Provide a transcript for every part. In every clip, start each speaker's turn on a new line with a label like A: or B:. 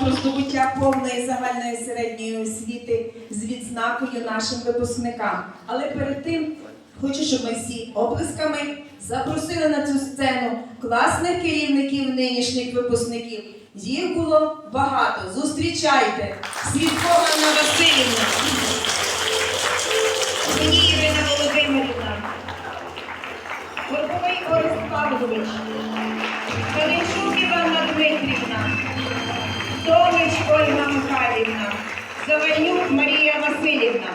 A: про здобуття повної загальної середньої освіти з відзнакою нашим випускникам. Але перед тим хочу, щоб ми всі оплесками запросили на цю сцену класних керівників нинішніх випускників. Їх було багато. Зустрічайте! Свідкова Васильівна, мені Ірина Володимирівна, Горбовий Орест Павлович, Михайлівна, Завальнюк Марія Васильівна.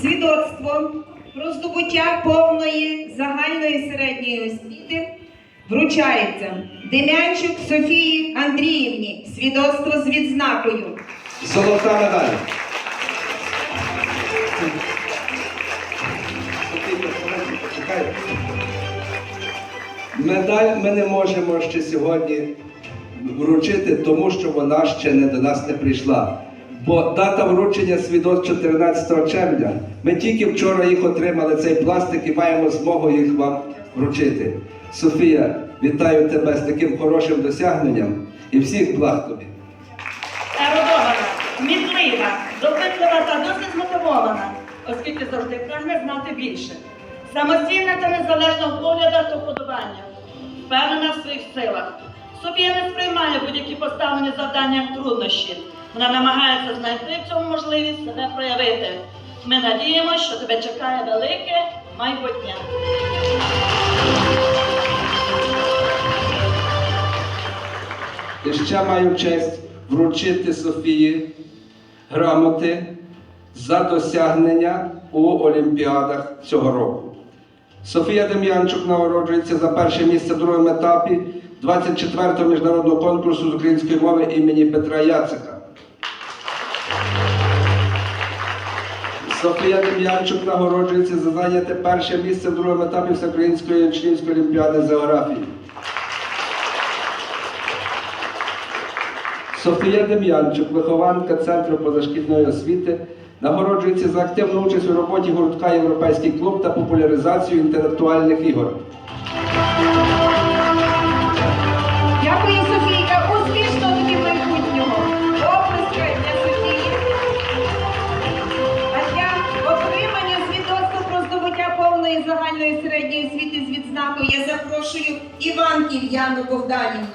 A: Свідоцтво про здобуття повної загальної середньої освіти вручається Дем'янчук Софії Андріївні. Свідоцтво з відзнакою.
B: Золота медаль. Чекай. Медаль ми не можемо ще сьогодні вручити, тому що вона ще не до нас не прийшла. Бо дата вручення свідоцтв 14 червня. Ми тільки вчора їх отримали, цей пластик, і маємо змогу їх вам вручити. Софія, вітаю тебе з таким хорошим досягненням і всіх благ тобі.
C: Ерудована, мідлива, допитлива та досить змотивована, оскільки завжди прагне знати більше. Самостійна та незалежна в поглядах та впевнена в своїх силах. Софія не сприймає будь-які поставлені завдання як труднощі. Вона намагається знайти в цьому можливість себе проявити. Ми надіємося, що тебе чекає велике майбутнє.
B: І ще маю честь вручити Софії грамоти за досягнення у Олімпіадах цього року. Софія Дем'янчук нагороджується за перше місце в другому етапі 24-го міжнародного конкурсу з української мови імені Петра Яцика. Софія Дем'янчук нагороджується за зайняте перше місце в другому етапі Всеукраїнської учнівської олімпіади з географії. Софія Дем'янчук, вихованка Центру позашкільної освіти, нагороджується за активну участь у роботі гуртка Європейський клуб та популяризацію інтелектуальних ігор.
A: Дякую, Софійка. Успішного тобі майбутнього. Оплески для Софії. А для отримання свідоцтва про здобуття повної загальної середньої освіти з відзнакою я запрошую Іванків Яну Богданівну.